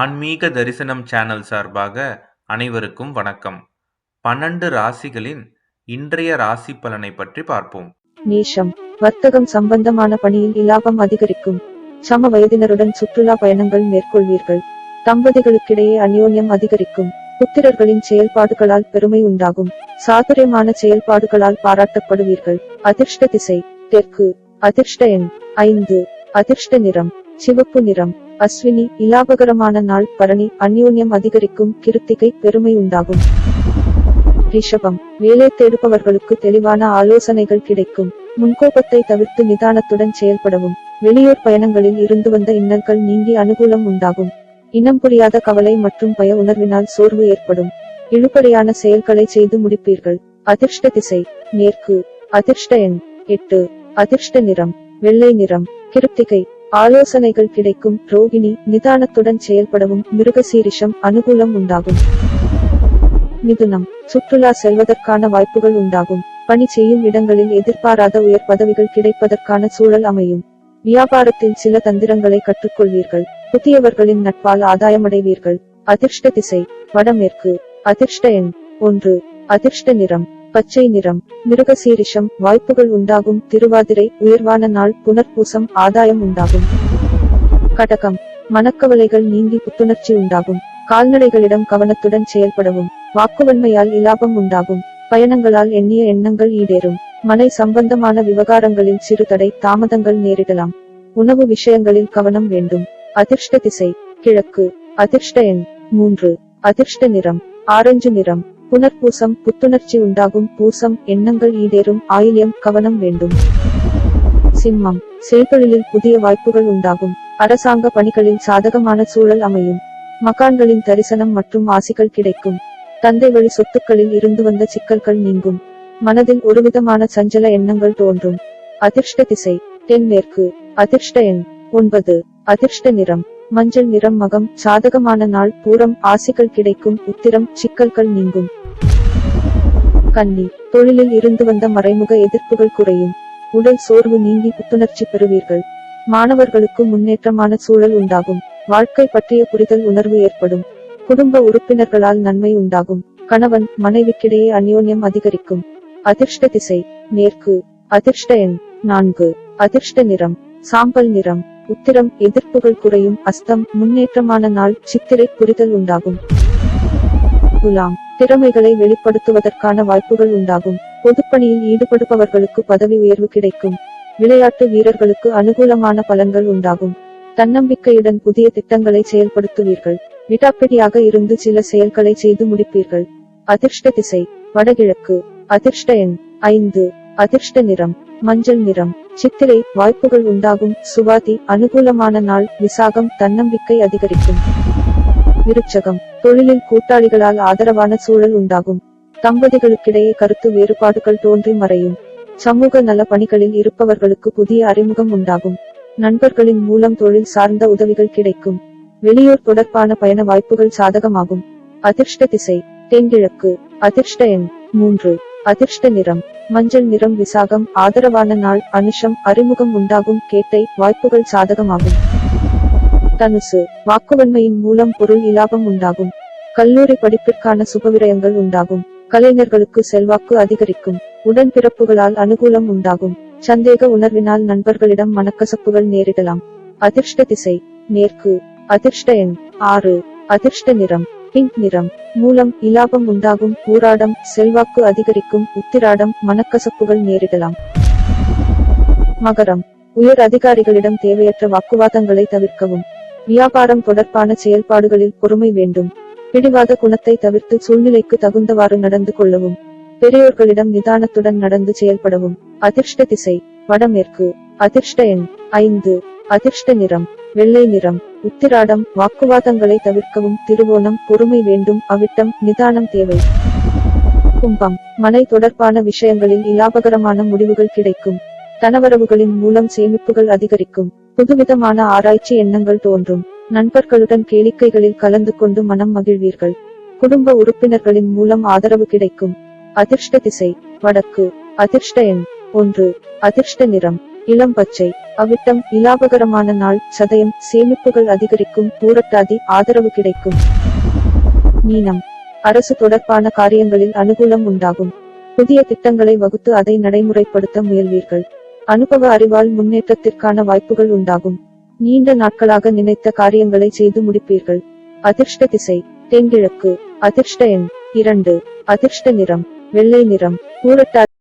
ஆன்மீக தரிசனம் சேனல் சார்பாக அனைவருக்கும் வணக்கம். பன்னெண்டு ராசிகளின் இன்றைய ராசி பலனை பற்றி பார்ப்போம். மேஷம் வர்த்தகம் சம்பந்தமான பணியில் இலாபம் அதிகரிக்கும். சம வயதினருடன் சுற்றுலா பயணங்கள் மேற்கொள்வீர்கள். தம்பதிகளுக்கிடையே அந்யோன்யம் அதிகரிக்கும். புத்திரர்களின் செயல்பாடுகளால் பெருமை உண்டாகும். சாதுரியமான செயல்பாடுகளால் பாராட்டப்படுவீர்கள். அதிர்ஷ்ட திசை. தெற்கு. அதிர்ஷ்ட எண். ஐந்து. அதிர்ஷ்ட நிறம். சிவப்பு நிறம். அஸ்வினி இலாபகரமான நாள் பரணி அந்யோன்யம் அதிகரிக்கும் கிருத்திகை பெருமை உண்டாகும். ரிஷபம் வேலை தேடுபவர்களுக்கு தெளிவான ஆலோசனைகள் கிடைக்கும். முன்கோபத்தை தவிர்த்து நிதானத்துடன் செயல்படவும். வெளியூர் பயணங்களில் இருந்து வந்த இன்னல்கள் நீங்கி அனுகூலம் உண்டாகும். இனம் புரியாத கவலை மற்றும் பய உணர்வினால் சோர்வு ஏற்படும். இழுபடியான செயல்களை செய்து முடிப்பீர்கள். அதிர்ஷ்ட திசை மேற்கு. அதிர்ஷ்ட எண் எட்டு. அதிர்ஷ்ட நிறம் வெள்ளை நிறம். கிருத்திகை ஆலோசனைகள் கிடைக்கும். ரோகிணி நிதானத்துடன் செயல்படவும் மிருகசீரிஷம் அனுகூலம் உண்டாகும். மிதுனம் சுற்றுலா செல்வதற்கான வாய்ப்புகள் உண்டாகும். பணி செய்யும் இடங்களில் எதிர்பாராத உயர் பதவிகள் கிடைப்பதற்கான சூழல் அமையும். வியாபாரத்தில் சில தந்திரங்களை கற்றுக்கொள்வீர்கள். புதியவர்களின் நட்பால் ஆதாயமடைவீர்கள். அதிர்ஷ்ட திசை வடமேற்கு. அதிர்ஷ்ட எண் ஒன்று. அதிர்ஷ்ட நிறம். பச்சை நிறம் மிருகசீரிஷம் வாய்ப்புகள் உண்டாகும் திருவாதிரை உயர்வான நாள் புனர்பூசம் ஆதாயம் உண்டாகும். கடகம் மனக்கவலைகள் நீங்கி புத்துணர்ச்சி உண்டாகும். கால்நடைகளிடம் கவனத்துடன் செயல்படவும் வாக்குவன்மையால் இலாபம் உண்டாகும். பயணங்களால் எண்ணிய எண்ணங்கள் ஈடேறும். மனை சம்பந்தமான விவகாரங்களில் சிறு தடை தாமதங்கள் நேரிடலாம். உணவு விஷயங்களில் கவனம் வேண்டும். அதிர்ஷ்ட திசை கிழக்கு. அதிர்ஷ்ட எண் மூன்று. அதிர்ஷ்ட நிறம் ஆரஞ்சு நிறம். புனர்பூசம் புத்துணர்ச்சி உண்டாகும். பூசம் எண்ணங்கள் ஈடேறும். ஆயில்யம் கவனம் வேண்டும். சிம்மம் செய்தொழிலில் புதிய வாய்ப்புகள் உண்டாகும். அரசாங்க பணிகளில் சாதகமான சூழல் அமையும். மகான்களின் தரிசனம் மற்றும் ஆசிகள் கிடைக்கும். தந்தை வழி சொத்துக்களில் இருந்து வந்த சிக்கல்கள் நீங்கும். மனதில் ஒருவிதமான சஞ்சல எண்ணங்கள் தோன்றும். அதிர்ஷ்ட திசை தென்மேற்கு. அதிர்ஷ்ட எண் ஒன்பது. அதிர்ஷ்ட நிறம். மஞ்சள் நிறம் மகம் சாதகமான நாள் பூரம் ஆசைகள் கிடைக்கும் உத்திரம் சிக்கல்கள் நீங்கும். கன்னி தொழிலில் இருந்து வந்த மறைமுக எதிர்ப்புகள் குறையும். உடல் சோர்வு நீங்கி புத்துணர்ச்சி பெறுவீர்கள். மாணவர்களுக்கு முன்னேற்றமான சூழல் உண்டாகும். வாழ்க்கை பற்றிய புரிதல் உணர்வு ஏற்படும். குடும்ப உறுப்பினர்களால் நன்மை உண்டாகும். கணவன் மனைவிக்கிடையே அந்யோன்யம் அதிகரிக்கும். அதிர்ஷ்ட திசை மேற்கு. அதிர்ஷ்ட எண் நான்கு. அதிர்ஷ்ட நிறம் சாம்பல் நிறம். உத்திரம் எதிர்ப்புகள் குறையும் அஸ்தம் முன்னேற்றமான நாள் சித்திரை புரிதல் உண்டாகும். துலாம் திறமைகளை வெளிப்படுத்துவதற்கான வாய்ப்புகள் உண்டாகும். பொதுப்பணியில் ஈடுபடுபவர்களுக்கு பதவி உயர்வு கிடைக்கும். விளையாட்டு வீரர்களுக்கு அனுகூலமான பலன்கள் உண்டாகும். தன்னம்பிக்கையுடன் புதிய திட்டங்களை செயல்படுத்துவீர்கள். விடாப்பிடியாக இருந்து சில செயல்களை செய்து முடிப்பீர்கள். அதிர்ஷ்ட திசை வடகிழக்கு. அதிர்ஷ்ட எண் ஐந்து. அதிர்ஷ்ட நிறம் மஞ்சள் நிறம் சித்திரை வாய்ப்புகள் உண்டாகும். சுவாதி அனுகூலமான நாள் விசாகம் தன்னம்பிக்கை அதிகரிக்கும். விருச்சகம் தொழிலில் கூட்டாளிகளால் ஆதரவான சூழல் உண்டாகும். தம்பதிகளுக்கிடையே கருத்து வேறுபாடுகள் தோன்றி மறையும். சமூக நல பணிகளில் இருப்பவர்களுக்கு புதிய அறிமுகம் உண்டாகும். நண்பர்களின் மூலம் தொழில் சார்ந்த உதவிகள் கிடைக்கும். வெளியூர் தொடர்பான பயண வாய்ப்புகள் சாதகமாகும். அதிர்ஷ்ட திசை தென்கிழக்கு அதிர்ஷ்ட எண் மூன்று. அதிர்ஷ்ட நிறம் மஞ்சள் நிறம் விசாகம் ஆதரவான நாள் அனுஷம் அறிமுகம் உண்டாகும் கேட்டை வாய்ப்புகள் சாதகமாகும். தனுசு வாக்குவன்மையின் மூலம் பொருள் இலாபம் உண்டாகும். கல்லூரி படிப்பிற்கான சுபவிரயங்கள் உண்டாகும். கலைஞர்களுக்கு செல்வாக்கு அதிகரிக்கும். உடன்பிறப்புகளால் அனுகூலம் உண்டாகும். சந்தேக உணர்வினால் நண்பர்களிடம் மனக்கசப்புகள் நேரிடலாம். அதிர்ஷ்ட திசை மேற்கு. அதிர்ஷ்ட எண் ஆறு. அதிர்ஷ்ட நிறம் பிங்க் நிறம். மூலம் இலாபம் உண்டாகும் ஊராடம் செல்வாக்கு அதிகரிக்கும் உத்திராடம் மனக்கசப்புகள் நேரிடலாம். மகரம். உயர் அதிகாரிகளிடம் தேவையற்ற வாக்குவாதங்களை தவிர்க்கவும். வியாபாரம் தொடர்பான செயல்பாடுகளில் பொறுமை வேண்டும். பிடிவாத குணத்தை தவிர்த்து சூழ்நிலைக்கு தகுந்தவாறு நடந்து கொள்ளவும். பெரியோர்களிடம் நிதானத்துடன் நடந்து செயல்படவும். அதிர்ஷ்ட திசை. வடமேற்கு. அதிர்ஷ்ட எண். ஐந்து. அதிர்ஷ்ட நிறம். வெள்ளை நிறம். உத்திராடம் வாக்குவாதங்களை தவிர்க்கவும் திருவோணம் பொறுமை வேண்டும் அவிட்டம் நிதானம் தேவை. கும்பம் மனை தொடர்பான விஷயங்களில் இலாபகரமான முடிவுகள் கிடைக்கும். தனவரவுகளின் மூலம் சேமிப்புகள் அதிகரிக்கும். புதுவிதமான ஆராய்ச்சி எண்ணங்கள் தோன்றும். நண்பர்களுடன் கேளிக்கைகளில் கலந்து கொண்டு மனம் மகிழ்வீர்கள். குடும்ப உறுப்பினர்களின் மூலம் ஆதரவு கிடைக்கும். அதிர்ஷ்ட திசை வடக்கு. அதிர்ஷ்ட எண் ஒன்று. அதிர்ஷ்ட நிறம். இளம் பச்சை அவிட்டம் இலாபகரமான நாள் சதயம் சேமிப்புகள் அதிகரிக்கும் பூரட்டாதி ஆதரவு கிடைக்கும். மீனம் அரசு தொடர்பான காரியங்களில் அனுகூலம் உண்டாகும். புதிய திட்டங்களை வகுத்து அதை நடைமுறைப்படுத்த முயல்வீர்கள். அனுபவ அறிவால் முன்னேற்றத்திற்கான வாய்ப்புகள் உண்டாகும். நீண்ட நாட்களாக நினைத்த காரியங்களை செய்து முடிப்பீர்கள். அதிர்ஷ்ட திசை தென்கிழக்கு அதிர்ஷ்ட எண் இரண்டு அதிர்ஷ்ட நிறம் வெள்ளை நிறம் பூரட்டாதி